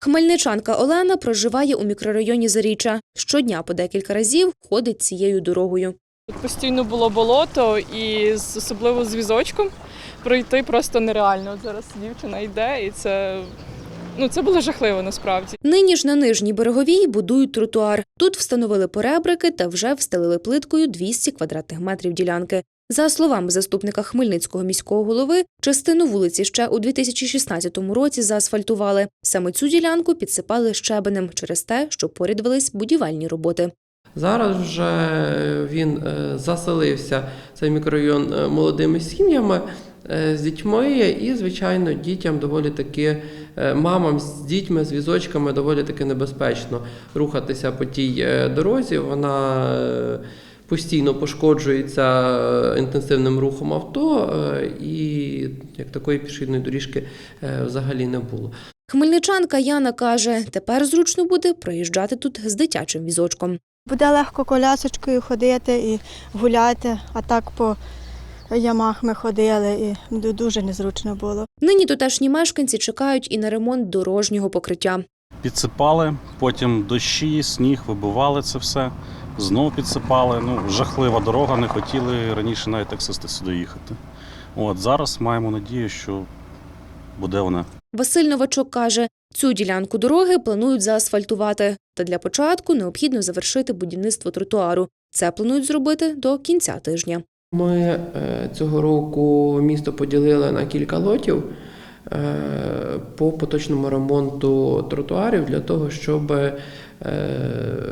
Хмельничанка Олена проживає у мікрорайоні Заріччя. Щодня по декілька разів ходить цією дорогою. Постійно було болото, і особливо з візочком пройти просто нереально. От зараз дівчина йде, і це, ну, це було жахливо насправді. Нині ж на нижній береговій будують тротуар. Тут встановили поребрики та вже встелили плиткою 200 квадратних метрів ділянки. За словами заступника Хмельницького міського голови, частину вулиці ще у 2016 році заасфальтували. Саме цю ділянку підсипали щебенем через те, що поряд велись будівельні роботи. Зараз вже він е, заселився цей мікрорайон е, молодими сім'ями е, з дітьми, і, звичайно, дітям доволі таки мамам з дітьми, з візочками доволі таки небезпечно рухатися по тій дорозі. Вона постійно пошкоджується е, інтенсивним рухом авто, е, і як такої пішохідної доріжки е, взагалі не було. Хмельничанка Яна каже, тепер зручно буде проїжджати тут з дитячим візочком. Буде легко колясочкою ходити і гуляти, а так по ямах ми ходили і дуже незручно було. Нині тутешні мешканці чекають і на ремонт дорожнього покриття. Підсипали, потім дощі, сніг, вибивали це все. Знову підсипали. Ну, жахлива дорога, не хотіли раніше навіть таксисти сюди їхати. От зараз маємо надію, що буде вона. Василь Новачок каже, цю ділянку дороги планують заасфальтувати. Та для початку необхідно завершити будівництво тротуару. Це планують зробити до кінця тижня. Ми е, цього року місто поділили на кілька лотів по поточному ремонту тротуарів для того, щоб е,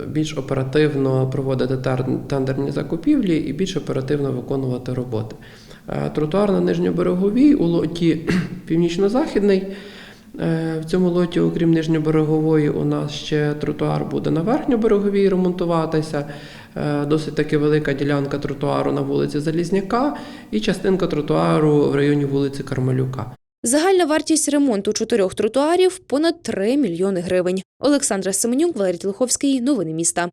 більш оперативно проводити тендерні закупівлі і більш оперативно виконувати роботи. Е, Тротуар на Нижньобереговій у лоті північно-західний. Е, В цьому лоті, окрім нижньоберегової, у нас ще тротуар буде на верхньобереговій ремонтуватися. Досить таки велика ділянка тротуару на вулиці Залізняка і частинка тротуару в районі вулиці Кармалюка. Загальна вартість ремонту чотирьох тротуарів понад 3 мільйони гривень. Олександра Семенюк, Валерій Тілуховський. Новини міста.